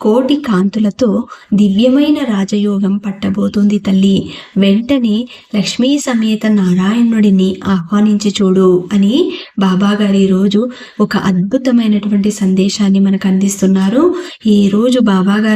కోటి కాంతులతో దివ్యమైన రాజయోగం పట్టబోతుంది తల్లి. వెంటనే లక్ష్మీ సమేత నారాయణుడిని ఆహ్వానించి చూడు అని బాబాగారు ఈరోజు ఒక అద్భుతమైనటువంటి సందేశాన్ని మనకు అందిస్తున్నారు. ఈ రోజు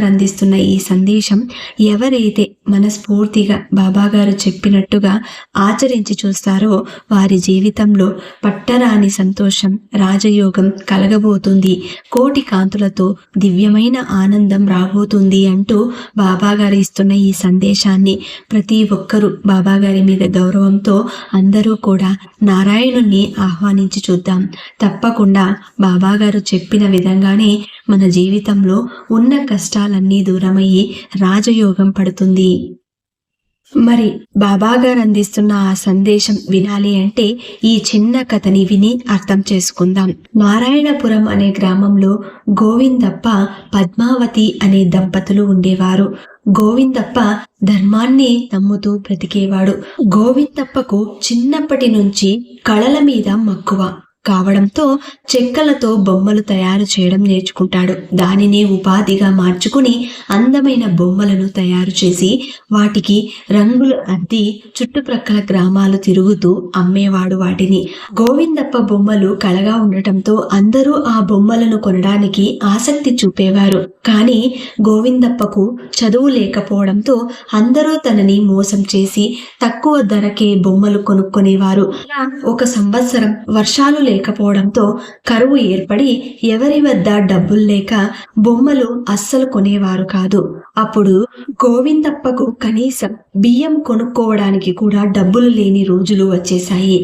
అందిస్తున్న ఈ సందేశం ఎవరైతే మనస్ఫూర్తిగా బాబాగారు చెప్పినట్టుగా ఆచరించి చూస్తారో వారి జీవితంలో పట్టరాని సంతోషం రాజయోగం కలగబోతుంది. కోటి కాంతులతో దివ్యమైన ఆనందం ఆనందం రాబోతుంది అంటూ బాబా గారు ఇస్తున్న ఈ సందేశాన్ని ప్రతి ఒక్కరూ బాబా గారి మీద గౌరవంతో అందరూ కూడా నారాయణుణ్ణి ఆహ్వానించి చూద్దాం. తప్పకుండా బాబాగారు చెప్పిన విధంగానే మన జీవితంలో ఉన్న కష్టాలన్నీ దూరమయ్యి రాజయోగం పడుతుంది. మరి బాబాగారు అందిస్తున్న ఆ సందేశం వినాలి అంటే ఈ చిన్న కథని విని అర్థం చేసుకుందాం. నారాయణపురం అనే గ్రామంలో గోవిందప్ప పద్మావతి అనే దంపతులు ఉండేవారు. గోవిందప్ప ధర్మాన్ని నమ్ముతూ బ్రతికేవాడు. గోవిందప్పకు చిన్నప్పటి నుంచి కళల మీద మక్కువ. కావడంతో చెక్కలతో బొమ్మలు తయారు చేయడం నేర్చుకుంటాడు. దానిని ఉపాధిగా మార్చుకుని అందమైన బొమ్మలను తయారు చేసి వాటికి రంగులు అద్ది చుట్టుప్రక్కల గ్రామాలు తిరుగుతూ అమ్మేవాడు వాటిని. గోవిందప్ప బొమ్మలు కళగా ఉండటంతో అందరూ ఆ బొమ్మలను కొనడానికి ఆసక్తి చూపేవారు. కానీ గోవిందప్పకు చదువు లేకపోవడంతో అందరూ తనని మోసం చేసి తక్కువ ధరకే బొమ్మలు కొనుక్కునేవారు. ఒక సంవత్సరం వర్షాలు లేకపోవడంతో కరువు ఏర్పడి ఎవరి వద్ద డబ్బులు లేక బొమ్మలు అస్సలు కొనేవారు కాదు. అప్పుడు గోవిందప్పకు కనీసం బియ్యం కొనుక్కోవడానికి కూడా డబ్బులు లేని రోజులు వచ్చేశాయి.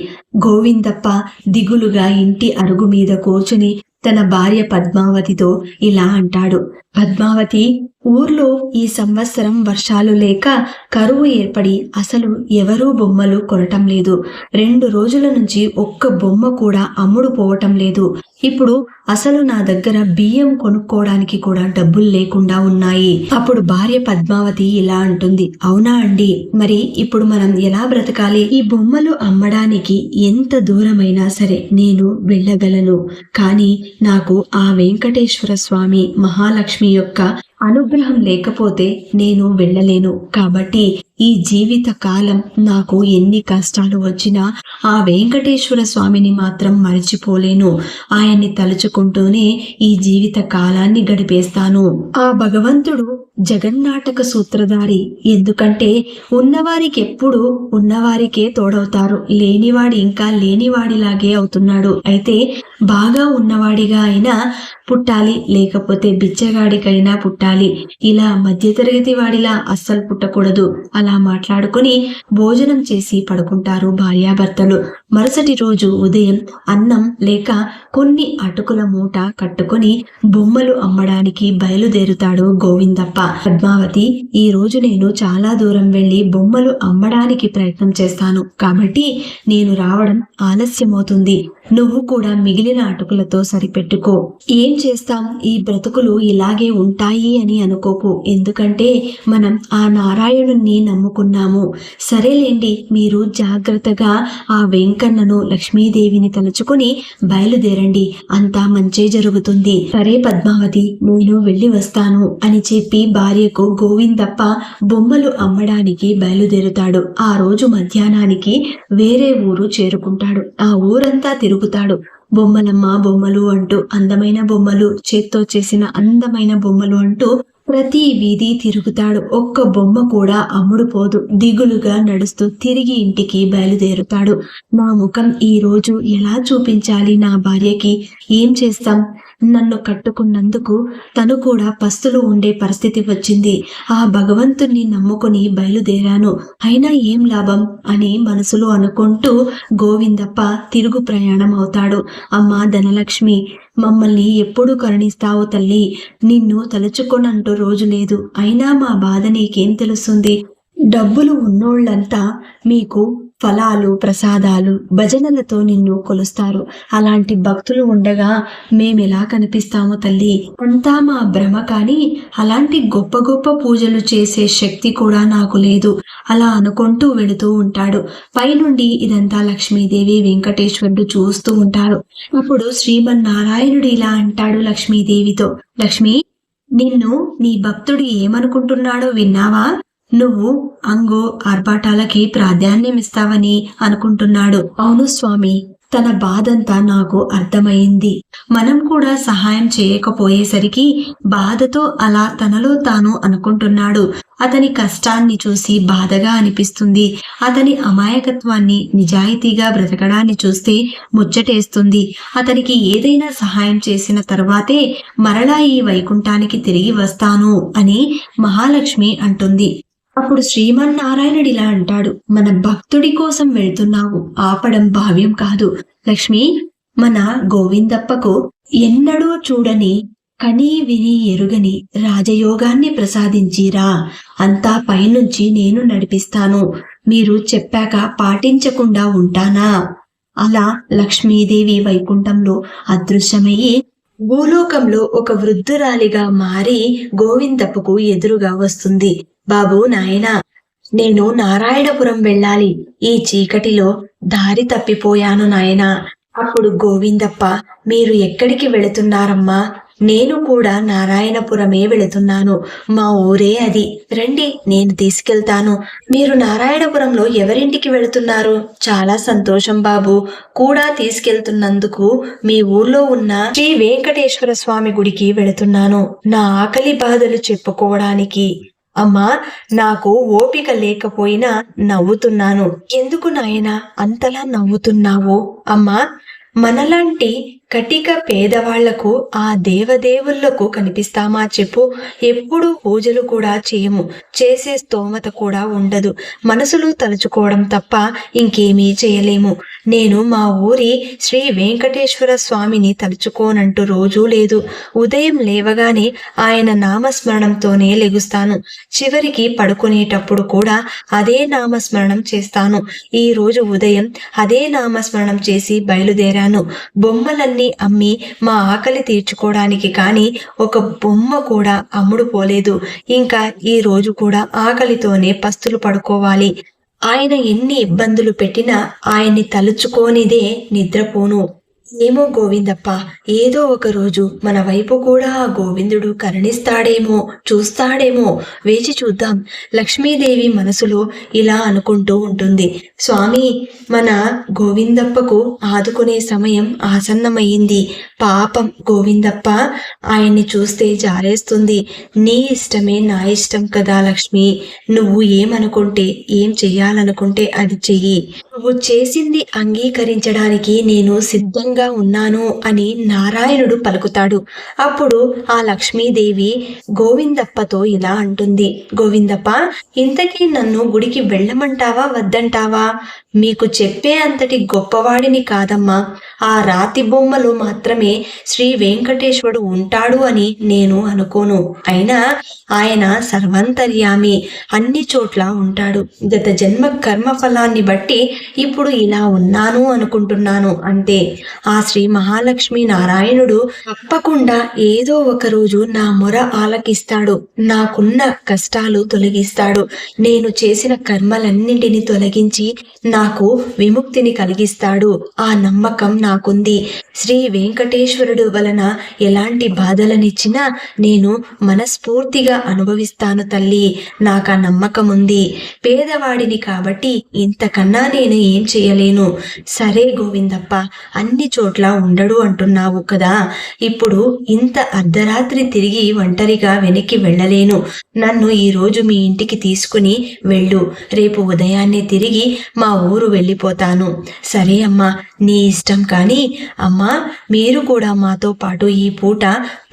గోవిందప్ప దిగులుగా ఇంటి అరుగు మీద కూర్చుని తన భార్య పద్మావతితో ఇలా అంటాడు. పద్మావతి ఊర్లో ఈ సంవత్సరం వర్షాలు లేక కరువు ఏర్పడి అసలు ఎవరూ బొమ్మలు కొనటం లేదు. రెండు రోజుల నుంచి ఒక్క బొమ్మ కూడా అమ్ముడు పోవటం లేదు. ఇప్పుడు అసలు నా దగ్గర బియ్యం కొనుక్కోవడానికి కూడా డబ్బులు లేకుండా ఉన్నాయి. అప్పుడు భార్య పద్మావతి ఇలా అంటుంది. అవునా అండి? మరి ఇప్పుడు మనం ఎలా బ్రతకాలి? ఈ బొమ్మలు అమ్మడానికి ఎంత దూరమైనా సరే నేను వెళ్ళగలను. కానీ నాకు ఆ వెంకటేశ్వర స్వామి మహాలక్ష్మి యొక్క అనుగ్రహం లేకపోతే నేను వెళ్ళలేను. కాబట్టి ఈ జీవిత కాలం నాకు ఎన్ని కష్టాలు వచ్చినా ఆ వెంకటేశ్వర స్వామిని మాత్రం మరిచిపోలేను. ఆయన్ని తలుచుకుంటూనే ఈ జీవిత కాలాన్ని గడిపేస్తాను. ఆ భగవంతుడు జగన్నాటక సూత్రధారి. ఎందుకంటే ఉన్నవారికి ఎప్పుడు ఉన్నవారికే తోడవుతారు. లేనివాడి ఇంకా లేనివాడిలాగే అవుతున్నాడు. అయితే బాగా ఉన్నవాడిగా అయినా పుట్టాలి. లేకపోతే బిచ్చగాడికైనా పుట్టాలి. ఇలా మధ్యతరగతి వాడిలా అస్సలు పుట్టకూడదు. అలా మాట్లాడుకుని భోజనం చేసి పడుకుంటారు భార్యాభర్తలు. మరుసటి రోజు ఉదయం అన్నం లేక కొన్ని అటుకుల మూట కట్టుకుని బొమ్మలు అమ్మడానికి బయలుదేరుతాడు గోవిందప్ప. పద్మావతి ఈ రోజు నేను చాలా దూరం వెళ్ళి బొమ్మలు అమ్మడానికి ప్రయత్నం చేస్తాను. కాబట్టి నేను రావడం ఆలస్యమవుతుంది. నువ్వు కూడా మిగిలిన అటుకులతో సరిపెట్టుకో. ఏం చేస్తాం? ఈ బ్రతుకులు ఇలాగే ఉంటాయి అని అనుకోకు. ఎందుకంటే మనం ఆ నారాయణుణ్ణి నమ్ముకున్నాము. సరేలేండి మీరు జాగ్రత్తగా ఆ వెంకన్నను లక్ష్మీదేవిని తలుచుకుని బయలుదేరండి. అంతా మంచే జరుగుతుంది. సరే పద్మావతి నేను వెళ్ళి వస్తాను అని చెప్పి భార్యకు గోవిందప్ప బొమ్మలు అమ్మడానికి బయలుదేరుతాడు. ఆ రోజు మధ్యాహ్నానికి వేరే ఊరు చేరుకుంటాడు. ఆ ఊరంతా తిరుగుతాడు. బొమ్మలమ్మ బొమ్మలు అంటూ అందమైన బొమ్మలు చేత్తో చేసిన అందమైన బొమ్మలు అంటూ ప్రతి వీధి తిరుగుతాడు. ఒక్క బొమ్మ కూడా అమ్ముడు పోదు దిగులుగా నడుస్తూ తిరిగి ఇంటికి బయలుదేరుతాడు. నా ముఖం ఈ రోజు ఎలా చూపించాలి నా భార్యకి? ఏం చేస్తాం? నన్ను కట్టుకున్నందుకు తను కూడా పస్తులు ఉండే పరిస్థితి వచ్చింది. ఆ భగవంతుణ్ణి నమ్ముకుని బయలుదేరాను. అయినా ఏం లాభం? అని మనసులో అనుకుంటూ గోవిందప్ప తిరుగు ప్రయాణం అవుతాడు అమ్మా ధనలక్ష్మి మమ్మల్ని ఎప్పుడు కరుణిస్తావు తల్లి? నిన్ను తలుచుకోనంటూ రోజు లేదు. అయినా మా బాధ నీకేం తెలుస్తుంది? డబ్బులు ఉన్నోళ్ళంతా మీకు ఫలాలు ప్రసాదాలు భజనలతో నిన్ను కొలుస్తారు. అలాంటి భక్తులు ఉండగా మేమెలా కనిపిస్తామో తల్లి? అంతా మా భ్రమ కానీ అలాంటి గొప్ప గొప్ప పూజలు చేసే శక్తి కూడా నాకు లేదు. అలా అనుకుంటూ వెళుతూ ఉంటాడు. పైనుండి ఇదంతా లక్ష్మీదేవి వెంకటేశ్వరుడు చూస్తూ ఉంటారు అప్పుడు శ్రీమన్నారాయణుడు ఇలా అంటాడు లక్ష్మీదేవితో. లక్ష్మి నిన్ను నీ భక్తుడు ఏమనుకుంటున్నాడో విన్నావా? నువ్వు అంగో ఆర్భాటాలకి ప్రాధాన్యమిస్తావని అనుకుంటున్నాడు. అవును స్వామి. తన బాధంతా నాకు అర్థమైంది. మనం కూడా సహాయం చేయకపోయేసరికి బాధతో అలా తనలో తాను అనుకుంటున్నాడు. అతని కష్టాన్ని చూసి బాధగా అనిపిస్తుంది. అతని అమాయకత్వాన్ని నిజాయితీగా బ్రతకడాన్ని చూస్తే ముచ్చటేస్తుంది. అతనికి ఏదైనా సహాయం చేసిన తర్వాతే మరలా ఈ వైకుంఠానికి తిరిగి వస్తాను అని మహాలక్ష్మి అంటుంది. అప్పుడు శ్రీమన్నారాయణుడు ఇలా అంటాడు మన భక్తుడి కోసం వెళ్తున్నావు ఆపడం భావ్యం కాదు. లక్ష్మి మన గోవిందప్పకు ఎన్నడూ చూడని కనీ విని ఎరుగని రాజయోగాన్ని ప్రసాదించిరా అంతా పైనుంచి నేను నడిపిస్తాను. మీరు చెప్పాక పాటించకుండా ఉంటానా? అలా లక్ష్మీదేవి వైకుంఠంలో అదృశ్యమయ్యి భూలోకంలో ఒక వృద్ధురాలిగా మారి గోవిందప్పకు ఎదురుగా వస్తుంది. బాబు నాయనా నేను నారాయణపురం వెళ్ళాలి. ఈ చీకటిలో దారి తప్పిపోయాను నాయనా. అప్పుడు గోవిందప్ప మీరు ఎక్కడికి వెళుతున్నారమ్మా? నేను కూడా నారాయణపురమే వెళుతున్నాను. మా ఊరే అది. రండి నేను తీసుకెళ్తాను. మీరు నారాయణపురంలో ఎవరింటికి వెళుతున్నారు? చాలా సంతోషం బాబు. కూడా తీసుకెళ్తున్నందుకు మీ ఊర్లో ఉన్న శ్రీ వెంకటేశ్వర స్వామి గుడికి వెళుతున్నాను. నా ఆకలి బాధలు చెప్పుకోవడానికి. అమ్మా నాకు ఓపిక లేకపోయినా నవ్వుతున్నాను. ఎందుకు నాయనా అంతలా నవ్వుతున్నావు? అమ్మా మనలాంటి కటిక పేదవాళ్ళకు ఆ దేవదేవుళ్ళకు కనిపిస్తామా చెప్పు. ఎప్పుడు పూజలు కూడా చేయము. చేసే స్తోమత కూడా ఉండదు. మనసులు తలుచుకోవడం తప్ప ఇంకేమీ చేయలేము. నేను మా ఊరి శ్రీ వెంకటేశ్వర స్వామిని తలుచుకోనంటూ రోజూ లేదు. ఉదయం లేవగానే ఆయన నామస్మరణంతోనే లెగుస్తాను. చివరికి పడుకునేటప్పుడు కూడా అదే నామస్మరణం చేస్తాను. ఈ రోజు ఉదయం అదే నామస్మరణం చేసి బయలుదేరాను. బొమ్మలన్నీ అమ్మి మా ఆకలి తీర్చుకోవడానికి కానీ ఒక బొమ్మ కూడా అమ్ముడు పోలేదు ఇంకా ఈ రోజు కూడా ఆకలితోనే పస్తులు పడుకోవాలి. ఆయన ఎన్ని ఇబ్బందులు పెట్టినా ఆయన్ని తలుచుకోనిదే నిద్రపోను. ఏమో గోవిందప్ప ఏదో ఒక రోజు మన వైపు కూడా ఆ గోవిందుడు కరుణిస్తాడేమో చూస్తాడేమో. వేచి చూద్దాం. లక్ష్మీదేవి మనసులో ఇలా అనుకుంటూ ఉంటుంది. స్వామి మన గోవిందప్పకు ఆదుకునే సమయం ఆసన్నమయ్యింది. పాపం గోవిందప్ప ఆయన్ని చూస్తే జారేస్తుంది. నీ ఇష్టమే నా ఇష్టం కదా లక్ష్మి. నువ్వు ఏమనుకుంటే ఏం చెయ్యాలనుకుంటే అది చెయ్యి. నువ్వు చేసింది అంగీకరించడానికి నేను సిద్ధంగా ఉన్నాను అని నారాయణుడు పలుకుతాడు. అప్పుడు ఆ లక్ష్మీదేవి గోవిందప్పతో ఇలా అంటుంది. గోవిందప్ప ఇంతకీ నన్ను గుడికి వెళ్ళమంటావా వద్దంటావా? మీకు చెప్పే అంతటి గొప్పవాడిని కాదమ్మా. ఆ రాతి బొమ్మలు మాత్రమే శ్రీ వెంకటేశ్వరుడు ఉంటాడు అని నేను అనుకోను. అయినా ఆయన సర్వంతర్యామి అన్ని చోట్ల ఉంటాడు. గత జన్మ కర్మ ఫలాన్ని బట్టి ఇప్పుడు ఇలా ఉన్నాను అనుకుంటున్నాను అంతే ఆ శ్రీ మహాలక్ష్మి నారాయణుడు తప్పకుండా ఏదో ఒక రోజు నా మొర ఆలకిస్తాడు నాకున్న కష్టాలు తొలగిస్తాడు. నేను చేసిన కర్మలన్నింటినీ తొలగించి నాకు విముక్తిని కలిగిస్తాడు. ఆ నమ్మకం నాకుంది. శ్రీ వెంకటేశ్వరుడు వలన ఎలాంటి బాధలనిచ్చినా నేను మనస్ఫూర్తిగా అనుభవిస్తాను తల్లి. నాకు ఆ నమ్మకం ఉంది పేదవాడిని కాబట్టి ఇంతకన్నా నేను ఏం చేయలేను. సరే గోవిందప్ప అన్ని చోట్ల ఉండడు అంటున్నావు కదా. ఇప్పుడు ఇంత అర్ధరాత్రి తిరిగి ఒంటరిగా వెనక్కి వెళ్ళలేను. నన్ను ఈ రోజు మీ ఇంటికి తీసుకుని వెళ్ళు. రేపు ఉదయాన్నే తిరిగి మా ఊరు వెళ్ళిపోతాను. సరే అమ్మా నీ ఇష్టం కానీ. అమ్మా మీరు కూడా మాతో పాటు ఈ పూట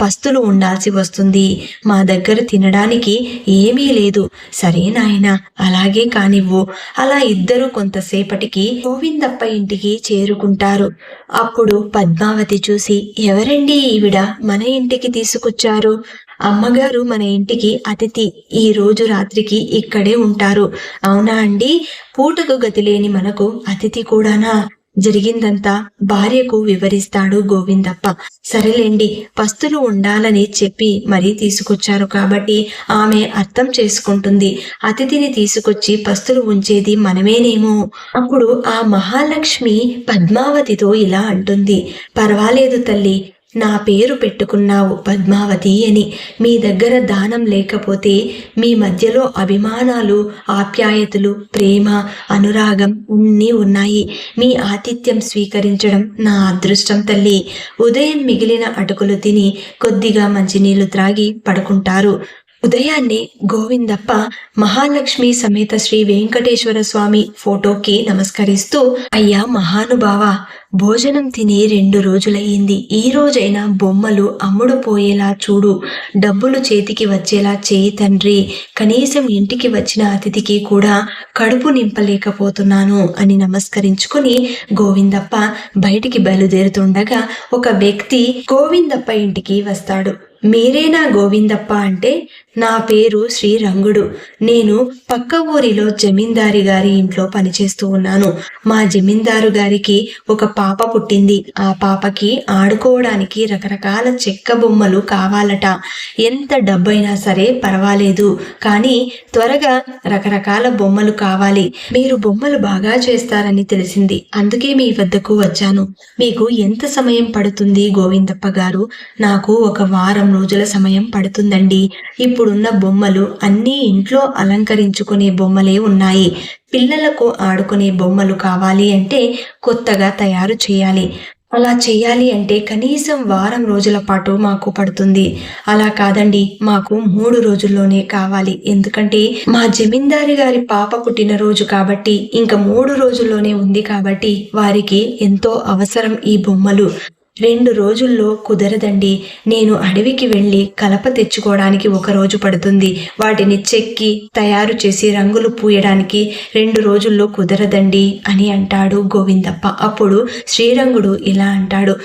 పస్తులు ఉండాల్సి వస్తుంది. మా దగ్గర తినడానికి ఏమీ లేదు. సరే నాయన అలాగే కానివ్వు. అలా ఇద్దరు కొంతసేపు కొంతసేపటికి గోవిందప్ప ఇంటికి చేరుకుంటారు. అప్పుడు పద్మావతి చూసి ఎవరండి ఈవిడ? మన ఇంటికి తీసుకొచ్చారు. అమ్మగారు మన ఇంటికి అతిథి. ఈ రోజు రాత్రికి ఇక్కడే ఉంటారు. అవునా అండి? పూటకు గతి లేని మనకు అతిథి కూడానా? జరిగిందంతా భార్యకు వివరిస్తాడు గోవిందప్ప. సరేలేండి పస్తులు ఉండాలని చెప్పి మరీ తీసుకొచ్చారు కాబట్టి ఆమె అర్థం చేసుకుంటుంది. అతిథిని తీసుకొచ్చి పస్తులు ఉంచేది మనమేనేమో. అప్పుడు ఆ మహాలక్ష్మి పద్మావతితో ఇలా అంటుంది. పర్వాలేదు తల్లి నా పేరు పెట్టుకున్నావు పద్మావతి అని మీ దగ్గర దానం లేకపోతే మీ మధ్యలో అభిమానాలు ఆప్యాయతలు ప్రేమ అనురాగం అన్నీ ఉన్నాయి. మీ ఆతిథ్యం స్వీకరించడం నా అదృష్టం తల్లి. ఉదయం మిగిలిన అటుకులు తిని కొద్దిగా మంచినీళ్ళు త్రాగి పడుకుంటారు. ఉదయాన్నే గోవిందప్ప మహాలక్ష్మి సమేత శ్రీ వెంకటేశ్వర స్వామి ఫోటోకి నమస్కరిస్తూ అయ్యా మహానుభావ భోజనం తిని రెండు రోజులయ్యింది. ఈ రోజైనా బొమ్మలు అమ్ముడు పోయేలా చూడు. డబ్బులు చేతికి వచ్చేలా చేయి తండ్రి. కనీసం ఇంటికి వచ్చిన అతిథికి కూడా కడుపు నింపలేకపోతున్నాను అని నమస్కరించుకుని గోవిందప్ప బయటికి బయలుదేరుతుండగా ఒక వ్యక్తి గోవిందప్ప ఇంటికి వస్తాడు. మీరేనా గోవిందప్ప అంటే? నా పేరు శ్రీరంగుడు. నేను పక్క ఊరిలో జమీందారి గారి ఇంట్లో పనిచేస్తూ ఉన్నాను. మా జమీందారు గారికి ఒక పాప పుట్టింది. ఆ పాపకి ఆడుకోవడానికి రకరకాల చెక్క బొమ్మలు కావాలట. ఎంత డబ్బైనా సరే పర్వాలేదు. కానీ త్వరగా రకరకాల బొమ్మలు కావాలి. మీరు బొమ్మలు బాగా చేస్తారని తెలిసింది. అందుకే మీ వద్దకు వచ్చాను. మీకు ఎంత సమయం పడుతుంది గోవిందప్ప గారు? నాకు ఒక వారం రోజుల సమయం పడుతుందండి. ఇప్పుడు ఇప్పుడున్న బొమ్మలు అన్నీ ఇంట్లో అలంకరించుకునే బొమ్మలే ఉన్నాయి. పిల్లలకు ఆడుకునే బొమ్మలు కావాలి అంటే కొత్తగా తయారు చేయాలి. అలా చేయాలి అంటే కనీసం వారం రోజుల పాటు మాకు పడుతుంది. అలా కాదండి మాకు మూడు రోజుల్లోనే కావాలి. ఎందుకంటే మా జమీందారి గారి పాప పుట్టినరోజు కాబట్టి ఇంకా మూడు రోజుల్లోనే ఉంది కాబట్టి వారికి ఎంతో అవసరం ఈ బొమ్మలు. రెండు రోజుల్లో కుదరదండి. నేను అడవికి వెళ్ళి కలప తెచ్చుకోవడానికి ఒక రోజు పడుతుంది. వాటిని చెక్కి తయారు చేసి రంగులు పూయడానికి రెండు రోజుల్లో కుదరదండి అని అంటాడు గోవిందప్ప. అప్పుడు శ్రీరంగుడు ఇలా అంటాడు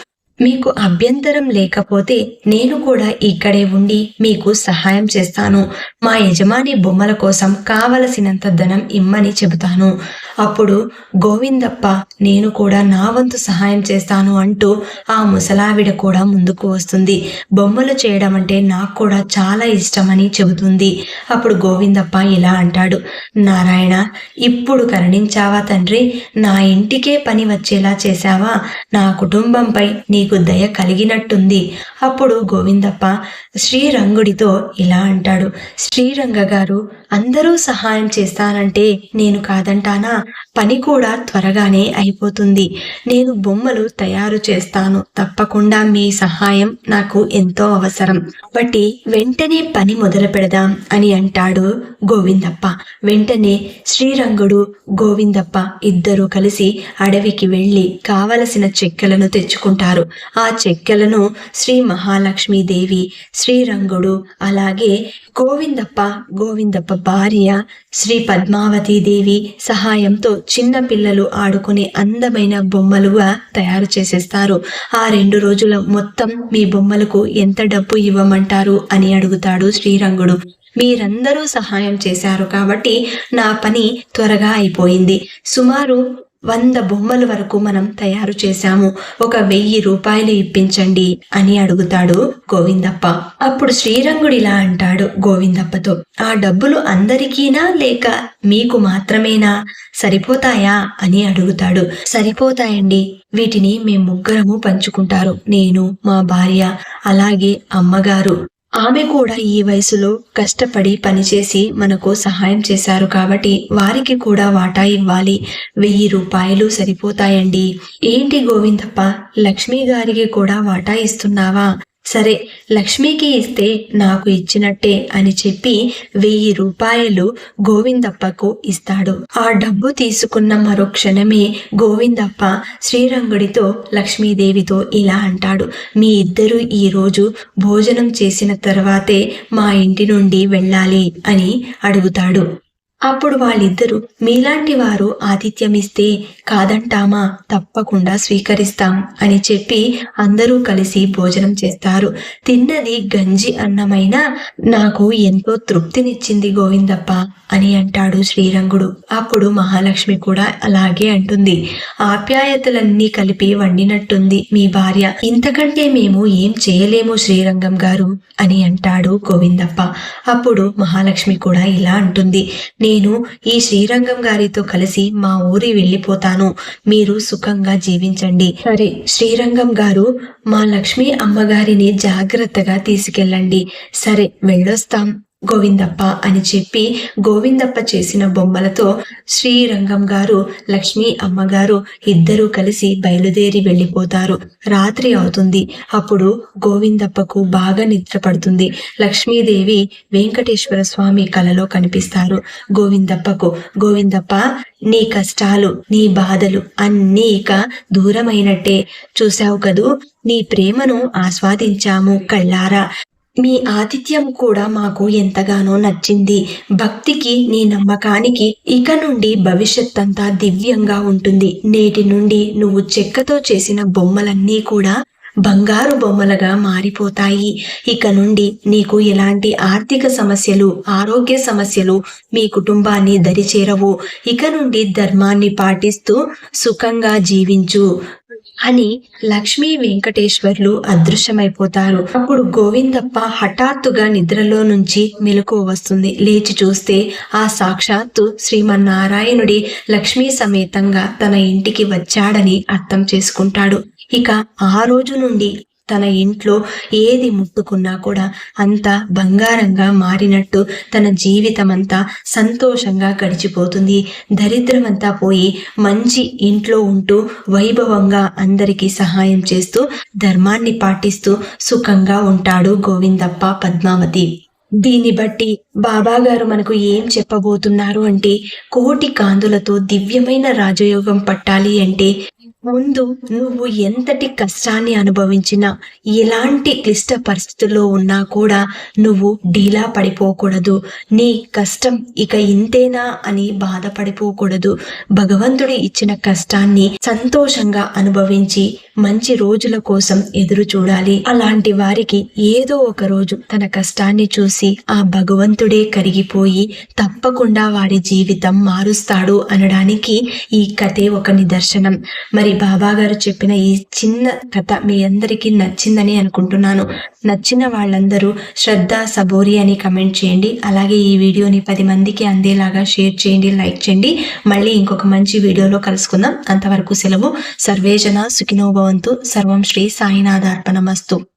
మీకు అభ్యంతరం లేకపోతే నేను కూడా ఇక్కడే ఉండి మీకు సహాయం చేస్తాను. మా యజమాని బొమ్మల కోసం కావలసినంత ధనం ఇమ్మని చెబుతాను. అప్పుడు గోవిందప్ప నేను కూడా నా వంతు సహాయం చేస్తాను అంటూ ఆ ముసలావిడ కూడా ముందుకు వస్తుంది. బొమ్మలు చేయడం అంటే నాకు కూడా చాలా ఇష్టమని చెబుతుంది. అప్పుడు గోవిందప్ప ఇలా అంటాడు. నారాయణ ఇప్పుడు కరుణించావా తండ్రి? నా ఇంటికే పని వచ్చేలా చేశావా? నా కుటుంబంపై నీకు దయ కలిగినట్టుంది. అప్పుడు గోవిందప్ప శ్రీరంగుడితో ఇలా అంటాడు. శ్రీరంగ గారు అందరూ సహాయం చేస్తానంటే నేను కాదంటానా? పని కూడా త్వరగానే అయిపోతుంది. నేను బొమ్మలు తయారు చేస్తాను. తప్పకుండా మీ సహాయం నాకు ఎంతో అవసరం. కాబట్టి వెంటనే పని మొదలు పెడదాం అని అంటాడు గోవిందప్ప. వెంటనే శ్రీరంగుడు గోవిందప్ప ఇద్దరూ కలిసి అడవికి వెళ్ళి కావలసిన చెక్కలను తెచ్చుకుంటారు. ఆ చెక్కలను శ్రీ మహాలక్ష్మీదేవి శ్రీరంగుడు అలాగే గోవిందప్ప గోవిందప్ప భార్య శ్రీ పద్మావతి దేవి సహాయంతో చిన్న పిల్లలు ఆడుకునే అందమైన బొమ్మలుగా తయారు చేసేస్తారు. ఆ రెండు రోజుల మొత్తం మీ బొమ్మలకు ఎంత డబ్బు ఇవ్వమంటారు అని అడుగుతాడు శ్రీరంగుడు. మీరందరూ సహాయం చేశారు కాబట్టి నా పని త్వరగా అయిపోయింది. సుమారు వంద బొమ్మల వరకు మనం తయారు చేశాము. ఒక వెయ్యి రూపాయలు ఇప్పించండి అని అడుగుతాడు గోవిందప్ప. అప్పుడు శ్రీరంగుడిలా అంటాడు గోవిందప్పతో ఆ డబ్బులు అందరికీనా లేక మీకు మాత్రమేనా? సరిపోతాయా? అని అడుగుతాడు. సరిపోతాయండి. వీటిని మేము ముగ్గురము పంచుకుంటారు. నేను మా భార్య అలాగే అమ్మగారు. ఆమె కూడా ఈ వయసులో కష్టపడి పనిచేసి మనకు సహాయం చేశారు కాబట్టి వారికి కూడా వాటా ఇవ్వాలి. వెయ్యి రూపాయలు సరిపోతాయండి. ఏంటి గోవిందప్ప? లక్ష్మి గారికి కూడా వాటా ఇస్తున్నావా? సరే లక్ష్మికి ఇస్తే నాకు ఇచ్చినట్టే అని చెప్పి వెయ్యి రూపాయలు గోవిందప్పకు ఇస్తాడు. ఆ డబ్బు తీసుకున్న మరో క్షణమే గోవిందప్ప శ్రీరంగుడితో లక్ష్మీదేవితో ఇలా అంటాడు. మీ ఇద్దరు ఈ రోజు భోజనం చేసిన తర్వాతే మా ఇంటి నుండి వెళ్ళాలి అని అడుగుతాడు. అప్పుడు వాళ్ళిద్దరూ మీలాంటి వారు ఆతిథ్యమిస్తే కాదంటామా? తప్పకుండా స్వీకరిస్తాం అని చెప్పి అందరూ కలిసి భోజనం చేస్తారు. తిన్నది గంజి అన్నమైనా నాకు ఎంతో తృప్తినిచ్చింది గోవిందప్ప అని అంటాడు శ్రీరంగుడు. అప్పుడు మహాలక్ష్మి కూడా అలాగే అంటుంది. ఆప్యాయతలన్నీ కలిపి వండినట్టుంది మీ భార్య. ఇంతకంటే మేము ఏం చేయలేము శ్రీరంగం గారు అని అంటాడు గోవిందప్ప. అప్పుడు మహాలక్ష్మి కూడా ఇలా అంటుంది. నేను ఈ శ్రీరంగం గారితో కలిసి మా ఊరి వెళ్ళిపోతాను. మీరు సుఖంగా జీవించండి. సరే. శ్రీరంగం గారు మా లక్ష్మి అమ్మగారిని జాగ్రత్తగా తీసుకెళ్ళండి. సరే వెళ్ళొస్తాం. గోవిందప్ప అని చెప్పి గోవిందప్ప చేసిన బొమ్మలతో శ్రీరంగం గారు లక్ష్మీ అమ్మగారు ఇద్దరూ కలిసి బయలుదేరి వెళ్ళిపోతారు. రాత్రి అవుతుంది. అప్పుడు గోవిందప్పకు బాగా నిద్ర పడుతుంది. లక్ష్మీదేవి వెంకటేశ్వర స్వామి కలలో కనిపిస్తారు. గోవిందప్పకు గోవిందప్ప నీ కష్టాలు నీ బాధలు అన్నీ ఇక దూరమైనట్టే. చూశావు కదూ? నీ ప్రేమను ఆస్వాదించాము కళ్ళారా. మీ ఆతిథ్యం కూడా మాకు ఎంతగానో నచ్చింది. భక్తికి నీ నమ్మకానికి ఇక నుండి భవిష్యత్ అంతా దివ్యంగా ఉంటుంది. నేటి నుండి నువ్వు చెక్కతో చేసిన బొమ్మలన్నీ కూడా బంగారు బొమ్మలుగా మారిపోతాయి. ఇక నుండి నీకు ఎలాంటి ఆర్థిక సమస్యలు ఆరోగ్య సమస్యలు మీ కుటుంబాన్ని దరిచేరవు. ఇక నుండి ధర్మాన్ని పాటిస్తూ సుఖంగా జీవించు అని లక్ష్మీ వెంకటేశ్వర్లు అదృశ్యమైపోతారు. అప్పుడు గోవిందప్ప హఠాత్తుగా నిద్రలో నుంచి మెలకు వస్తుంది. లేచి చూస్తే ఆ సాక్షాత్తు శ్రీమన్నారాయణుడి లక్ష్మీ సమేతంగా తన ఇంటికి వచ్చాడని అర్థం చేసుకుంటాడు. ఇక ఆ రోజు నుండి తన ఇంట్లో ఏది ముట్టుకున్నా కూడా అంత బంగారంగా మారినట్టు తన జీవితం అంతా సంతోషంగా గడిచిపోతుంది. దరిద్రమంతా పోయి మంచి ఇంట్లో ఉంటూ వైభవంగా అందరికీ సహాయం చేస్తూ ధర్మాన్ని పాటిస్తూ సుఖంగా ఉంటాడు గోవిందప్ప పద్మావతి. దీన్ని బట్టి బాబా గారు మనకు ఏం చెప్పబోతున్నారు అంటే కోటి కాందులతో దివ్యమైన రాజయోగం పట్టాలి అంటే ముందు నువ్వు ఎంతటి కష్టాన్ని అనుభవించినా ఎలాంటి క్లిష్ట పరిస్థితుల్లో ఉన్నా కూడా నువ్వు డీలా పడిపోకూడదు. నీ కష్టం ఇక ఇంతేనా అని బాధపడిపోకూడదు. భగవంతుడి ఇచ్చిన కష్టాన్ని సంతోషంగా అనుభవించి మంచి రోజుల కోసం ఎదురు చూడాలి. అలాంటి వారికి ఏదో ఒక రోజు తన కష్టాన్ని చూసి ఆ భగవంతుడే కరిగిపోయి తప్పకుండా వాడి జీవితం మారుస్తాడు అనడానికి ఈ కథే ఒక నిదర్శనం. మరి బాబా గారు చెప్పిన ఈ చిన్న కథ మీ అందరికీ నచ్చిందని అనుకుంటున్నాను. నచ్చిన వాళ్ళందరూ శ్రద్ధ సబోరి అని కమెంట్ చేయండి. అలాగే ఈ వీడియోని పది మందికి అందేలాగా షేర్ చేయండి లైక్ చేయండి. మళ్ళీ ఇంకొక మంచి వీడియోలో కలుసుకుందాం. అంతవరకు సెలవు. సర్వేజన భవంతు సర్వం శ్రీ సాయినాథార్పణమస్తు.